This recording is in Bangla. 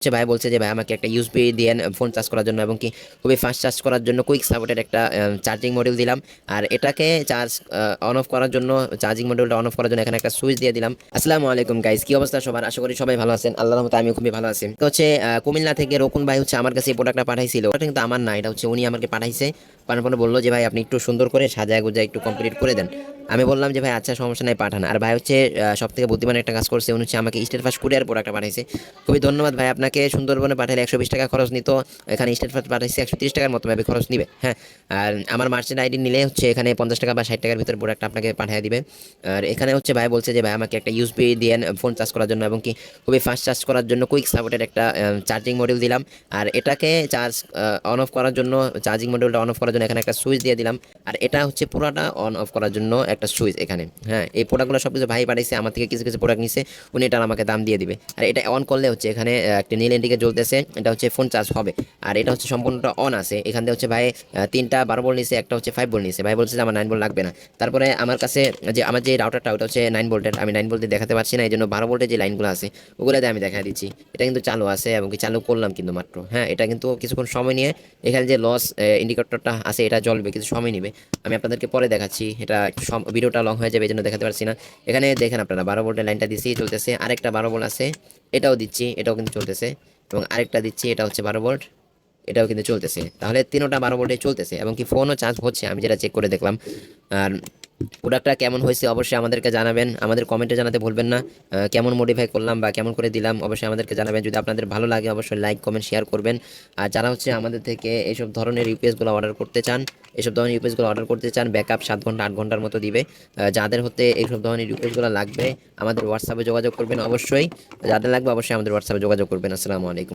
হচ্ছে ভাই বলছে যে ভাই, আমাকে একটা ইউএসবি দিয়ে ফোন চার্জ করার জন্য এবং কি খুবই ফাস্ট চার্জ করার জন্য কুইক সাপোর্টের একটা চার্জিং মডিউল দিলাম। আর এটাকে চার্জ অন অফ করার জন্য চার্জিং মডিউলটা অন অফ করার জন্য এখানে একটা সুইচ দিয়ে দিলাম। আসসালামু আলাইকুম গাইস কি অবস্থা সবার? আশা করি সবাই ভালো আছেন। আল্লাহ রহমতে আমি খুবই ভালো আছি। তো হচ্ছে কুমিল্লা থেকে রকুন ভাই হচ্ছে আমার কাছে এই প্রোডাক্টটা পাঠাইছিল। ওটা কিন্তু আমার না, এটা হচ্ছে উনি আমাকে পাঠাইছে। পাঠানোর বলল যে ভাই, আপনি একটু সুন্দর করে সাজায় গুজায় একটু কমপ্লিট করে দেন। আমি বললাম যে, ভাই আচ্ছা সমস্যা নাই, পাঠান। আর ভাই হচ্ছে সব থেকে বুদ্ধিমান একটা কাজ করছে, উনি হচ্ছে আমাকে স্টেট ফার্স্ট কুরিয়ার প্রোডাক্টটা পাঠাইছে। খুবই ধন্যবাদ ভাই, আপনাকে সুন্দরবনে পাঠালে একশো বিশ টাকা খরচ নিত, এখানে স্টেট ফার্স্ট পাঠাইছে, একশো তিরিশ টাকার মতো ভাবে খরচ নিবে হ্যাঁ? আর আমার মার্চেন্ট আইডি নিলে হচ্ছে এখানে পঞ্চাশ টাকা বা ষাট টাকার ভিতরে প্রোডাক্ট আপনাকে পাঠিয়ে দিবে। আর এখানে হচ্ছে ভাই বলছে যে, ভাই, আমাকে একটা ইউএসবি দিয়ে ফোন চার্জ করার জন্য এবং কি খুবই ফাস্ট চার্জ করার জন্য কুইক সাপোর্টের একটা চার্জিং মডিউল দিলাম। আর এটাকে চার্জ অন অফ করার জন্য চার্জিং মডিউলটা অন অফ করার জন্য এখানে একটা সুইচ দিয়ে দিলাম। আর এটা হচ্ছে পুরোটা অন অফ করার জন্য একটা সুইচ এখানে। হ্যাঁ এই প্রোডাক্টগুলো সব কিছু ভাই পাঠাইছে আমার থেকে কিছু কিছু প্রোডাক্ট নিছে, উনি এটা আমাকে দাম দিয়ে দিবে। আর এটা অন করলে হচ্ছে এখানে একটা নীল এন্ডিকে জ্বলতেছে, এটা হচ্ছে ফোন চার্জ হবে। আর এটা হচ্ছে সম্পূর্ণটা অন আছে। এখান থেকে হচ্ছে ভাই তিনটা বারো বল নিছে, একটা হচ্ছে ফাইভ বল নিছে। ভাই বলছে যে আমার নাইন বল লাগবে না। তারপরে আমার কাছে যে, আমার যে রাউটারটা ওটা হচ্ছে নাইন ভোল্টের আমি নাইন ভোল্টে দেখাতে পারছি না এই জন্য বারো ভোল্টের যে লাইনগুলো আছে ওগুলোতে আমি দেখা দিচ্ছি। এটা কিন্তু চালু আছে এবং কি চালু করলাম কিন্তু মাত্র। হ্যাঁ এটা কিন্তু কিছুক্ষণ সময় নিয়ে এখানে যে লস ইন্ডিকেটরটা আছে, এটা জ্বলবে, কিছু সময় নেবে। আমি আপনাদেরকে পরে দেখাচ্ছি, এটা ভিডিওটা লং হয়ে যাবে, এই জন্য দেখাতে পারছি না। এখানে দেখেন আপনারা, বারো ভোল্টের লাইনটা দিচ্ছি, চলতেছে। আরেকটা বারো ভোল্ট আছে, এটাও দিচ্ছি, এটাও কিন্তু চলতেছে। এবং আরেকটা দিচ্ছি, এটা হচ্ছে বারো ভোল্ট, এটাও কিন্তু চলতেছে। তাহলে তিনোটা বারো ভোল্টে চলতেছে, এবং কি ফোনও চার্জ হচ্ছে, আমি যেটা চেক করে দেখলাম। আর প্রোডাক্টটা কেমন হয়েছে, অবশ্যই আমাদেরকে জানাবেন। আমাদের কমেন্টে জানাতে ভুলবেন না। কেমন মডিফাই করলাম বা কেমন করে দিলাম, অবশ্যই আমাদেরকে জানাবেন। যদি আপনাদের ভালো লাগে, অবশ্যই লাইক কমেন্ট শেয়ার করবেন। আর যারা হচ্ছে আমাদের থেকে এইসব ধরনের ইউপিএসগুলো অর্ডার করতে চান এইসব ধরনের ইউপিএসগুলো অর্ডার করতে চান ব্যাকআপ সাত ঘণ্টা, আট ঘণ্টার মতো দিবে। যাদের হতে এইসব ধরনের ইউপিএসগুলো লাগবে, আমাদের হোয়াটসঅ্যাপে যোগাযোগ করবেন অবশ্যই। যাদের লাগবে অবশ্যই আমাদের হোয়াটসঅ্যাপে যোগাযোগ করবেন। আসসালামু আলাইকুম।